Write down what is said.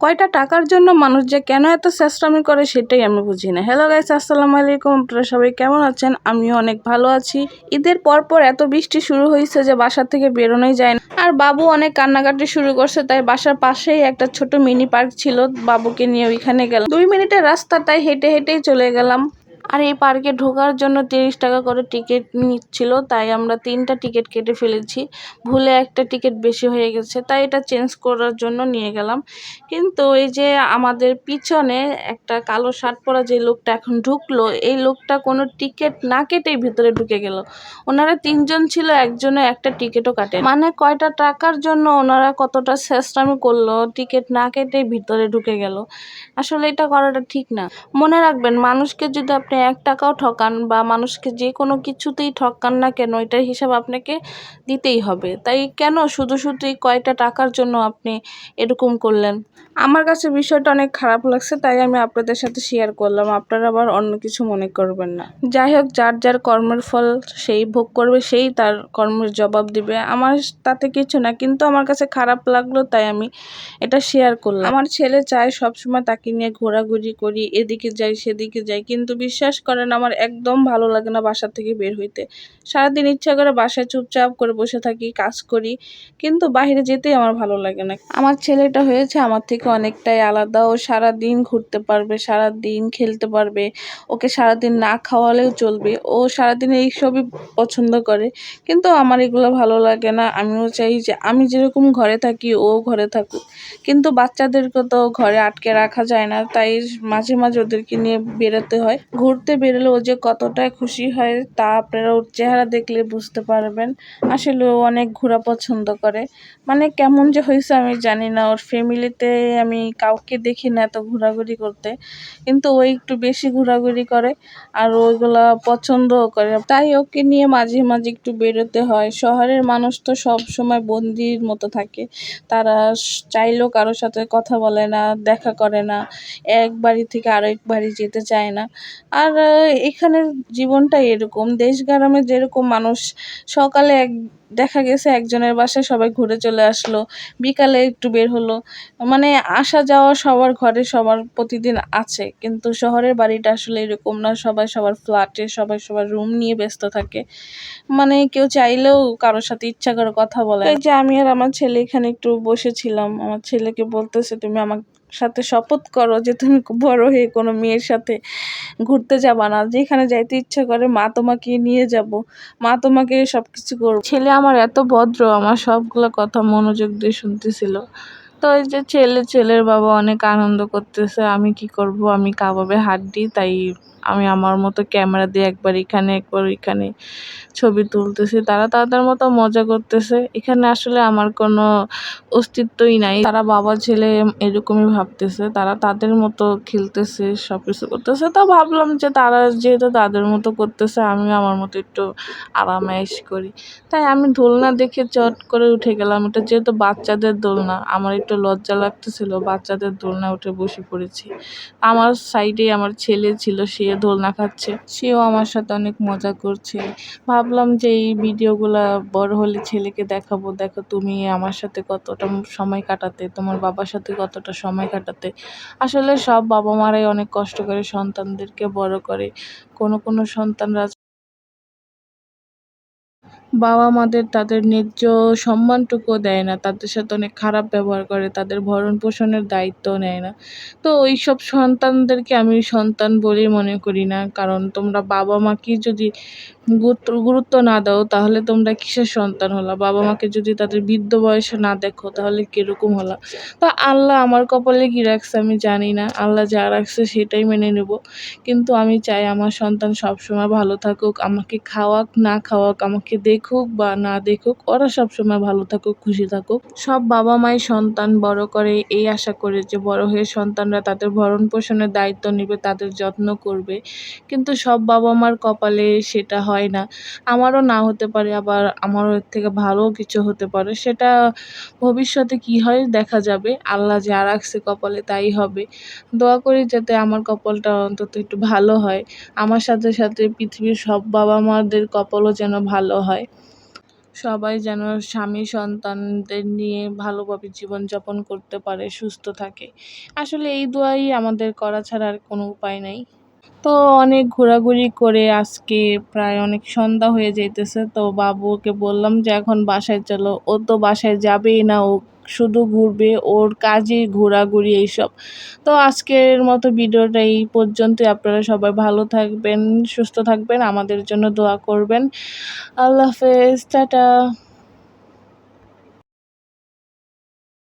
কয়টা টাকার জন্য মানুষ যে কেন এত চেষ্টামি করে সেটাই আমি বুঝি না। হ্যালো গাইস আসসালামু আলাইকুম। আপনারা সবাই কেমন আছেন? আমিও অনেক ভালো আছি। ঈদের পরপর পর এত বৃষ্টি শুরু হয়েছে যে বাসার থেকে বেরোনোই যায় না। আর বাবু অনেক কান্নাকাটি শুরু করছে, তাই বাসার পাশেই একটা ছোট মিনি পার্ক ছিল। বাবুকে নিয়ে ওইখানে গেলাম। দুই মিনিটের রাস্তা তাই হেঁটে হেঁটেই চলে গেলাম। আর এই পার্কে ঢোকার জন্য তিরিশ টাকা করে টিকিট নিচ্ছিল, তাই আমরা তিনটা টিকিট কেটে ফেলেছি। ভুলে একটা টিকিট বেশি হয়ে গেছে, তাই এটা চেঞ্জ করার জন্য নিয়ে গেলাম। কিন্তু এই যে আমাদের পিছনে একটা কালো শার্ট পরা যে লোকটা এখন ঢুকলো, এই লোকটা কোনো টিকিট না কেটেই ভিতরে ঢুকে গেল। ওনারা তিনজন ছিল, একজনে একটা টিকিটও কাটে মানে কয়টা টাকার জন্য ওনারা কতটা চেষ্টামি করল, টিকিট না কেটেই ভিতরে ঢুকে গেল? আসলে এটা করাটা ঠিক না। মনে রাখবেন, মানুষকে যদি আপনি এক টাকাও ঠকান বা মানুষকে যে কোনো কিছুতেই ঠকান না কেন, এটার হিসাব আপনাকে দিতেই হবে। তাই কেন শুধু শুধুই কয়টা টাকার জন্য আপনি এরকম করলেন? আমার কাছে বিষয়টা অনেক খারাপ লাগছে, তাই আমি আপনাদের সাথে শেয়ার করলাম। আপনারা আবার অন্য কিছু মনে করবেন না। যাই হোক, যার যার কর্মের ফল সেই ভোগ করবে, সেই তার কর্মের জবাব দিবে। আমার তাতে কিছু না, কিন্তু আমার কাছে খারাপ লাগল, তাই আমি এটা শেয়ার করলাম। আমার ছেলে চায় সবসময় তাকে নিয়ে ঘোরাঘুরি করি, এদিকে যাই, সেদিকে যাই, কিন্তু বিশ্বাস করেন, আমার একদম ভালো লাগে না বাসা থেকে বের হইতে। সারাদিন ইচ্ছা করে বাসায় চুপচাপ করে বসে থাকি, কাজ করি, কিন্তু বাইরে যেতেই আমার ভালো লাগে না। আমার ছেলেটা হয়েছে আমার থেকে অনেকটাই আলাদা, ও সারা দিন ঘুরতে পারবে সারা দিন খেলতে পারবে, ওকে সারাদিন না খাওয়ালেও চলবে, ও সারাদিন এইসবই পছন্দ করে, কিন্তু আমার এগুলো ভালো লাগে না। আমিও চাই যে আমি যেরকম ঘরে থাকি, ও ঘরে থাকুক। কিন্তু বাচ্চাদেরকে তো ঘরে আটকে রাখা যায় না, তাই মাঝে মাঝে ওদেরকে নিয়ে বেরোতে হয়। ঘুরতে বেরোলে ও যে কতটা খুশি হয় তা আপনারা ওর চেহারা দেখলে বুঝতে পারবেন। আসলে ও অনেক ঘোরা পছন্দ করে। মানে কেমন যে হয়েছে আমি জানি না। ওর ফ্যামিলিতে আমি কাউকে দেখি না এত ঘোরাঘুরি করতে। কিন্তু ও একটু বেশি ঘোরাঘুরি করে আর ওইগুলা পছন্দও করে। তাই ওকে নিয়ে মাঝে মাঝে একটু বেরোতে হয়। শহরের মানুষ তো সব সময় বন্দির মতো থাকে। তারা চাইলেও কারোর সাথে কথা বলে না, দেখা করে না। এক বাড়ি থেকে আরেক বাড়ি যেতে চায় না। আর এখানের জীবনটাই এরকম। দেশ গ্রামে যেরকম মানুষ সকালে এক দেখা গেছে একজনের বাসায় সবাই ঘুরে চলে আসলো, বিকালে একটু বের হলো। মানে আসা যাওয়া সবার ঘরে সবার প্রতিদিন আছে, কিন্তু শহরের বাড়িটা আসলে এরকম না, সবাই সবার ফ্ল্যাটে, সবাই সবার রুম নিয়ে ব্যস্ত থাকে। মানে কেউ চাইলেও কারোর সাথে ইচ্ছা করে কথা বলে এই যে আমি আর আমার ছেলে এখানে একটু বসেছিলাম, আমার ছেলেকে বলতেছে, তুমি আমার সাথে শপথ করো যে তুমি বড় হয়ে কোনো মেয়ের সাথে ঘুরতে যাবা না। যেখানে যাইতে ইচ্ছা করে মা তোমাকে নিয়ে যাব, মা তোমাকে সব কিছু করব। ছেলে আমার এত ভদ্র আমার সবগুলো কথা মনোযোগ দিয়ে শুনতেছিল। তো এই যে ছেলে, ছেলের বাবা অনেক আনন্দ করতেছে, আমি কি করব? আমি কাবাবে দিই, তাই আমি আমার মতো ক্যামেরা দিয়ে একবার এখানে, একবার ওইখানে ছবি তুলতেছি। তারা তাদের মতো মজা করতেছে। এখানে আসলে আমার কোনো অস্তিত্বই নাই। তারা বাবা, ছেলে এরকমই ভাবতেছে। তারা তাদের মতো খেলতেছে সব কিছু করতেছে। তো ভাবলাম যে তারা যেহেতু তাদের মতো করতেছে আমি আমার মতো একটু আরামায়েশ করি। তাই আমি দোলনা দেখে চট করে উঠে গেলাম। এটা যেহেতু বাচ্চাদের দোলনা, আমার একটু লজ্জা লাগতেছিল, বাচ্চাদের দোলনা উঠে বসে পড়েছি। আমার সাইডে আমার ছেলে ছিল, সে দোলনা খাচ্ছে। সেও আমার সাথে অনেক মজা করছে। ভাবলাম যে এই ভিডিওগুলা বড় হলে ছেলেকে দেখাবো। দেখো তুমি আমার সাথে কতটা সময় কাটাতে, তোমার বাবার সাথে কতটা সময় কাটাতে। আসলে সব বাবা মারাই অনেক কষ্ট করে সন্তানদেরকে বড় করে। কোনো কোনো সন্তানরা বাবা মাদের তাদের ন্যায্য সম্মানটুকুও দেয় না, তাদের সাথে অনেক খারাপ ব্যবহার করে, তাদের ভরণ পোষণের দায়িত্বও নেয় না। তো ওই সব সন্তানদেরকে আমি সন্তান বলেই মনে করি না, কারণ তোমরা বাবা মাকে যদি গুরুত্ব না দাও, তাহলে তোমরা কিসের সন্তান হলা? বাবা মাকে যদি তাদের বৃদ্ধ বয়সে না দেখো, তাহলে কীরকম হলা? তো আল্লাহ আমার কপালে কী রাখছে আমি জানি না, আল্লাহ যা রাখছে সেটাই মেনে নেব। কিন্তু আমি চাই আমার সন্তান সবসময় ভালো থাকুক, আমাকে খাওয়াক, না খাওয়াক, আমাকে দেখুক বা না দেখুক, ওরা সবসময় ভালো থাকুক, খুশি থাকুক। সব বাবা মাই সন্তান বড় করে এই আশা করে যে বড় হয়ে সন্তানরা তাদের ভরণ পোষণের দায়িত্ব নেবে, তাদের যত্ন করবে। কিন্তু সব বাবা মার কপালে সেটা হয় না। আমারও না হতে পারে, আবার আমারও এর থেকে ভালো কিছু হতে পারে। সেটা ভবিষ্যতে কি হয় দেখা যাবে। আল্লাহ যা রাখছে কপালে তাই হবে। দোয়া করি যাতে আমার কপালটা অন্তত একটু ভালো হয়। আমার সাথে সাথে পৃথিবীর সব বাবা মাদের কপালও যেন ভালো হয়। সবাই যেন স্বামী সন্তানদের নিয়ে ভালোভাবে জীবনযাপন করতে পারে, সুস্থ থাকে। আসলে এই দোয়াই আমাদের করা ছাড়া আর কোনো উপায় নেই। তো অনেক ঘোরাঘুরি করে আজকে প্রায় অনেক সন্ধ্যা হয়ে যাইতেছে। তো বাবুকে বললাম যে, এখন বাসায় চলো। ও তো বাসায় যাবেই না, ও শুধু ঘুরবে, ওর কাজই ঘোরাঘুরি এইসব। তো আজকের মতো ভিডিওটা এই পর্যন্তই। আপনারা সবাই ভালো থাকবেন, সুস্থ থাকবেন, আমাদের জন্য দোয়া করবেন। আল্লাহ হাফেজ, টাটা।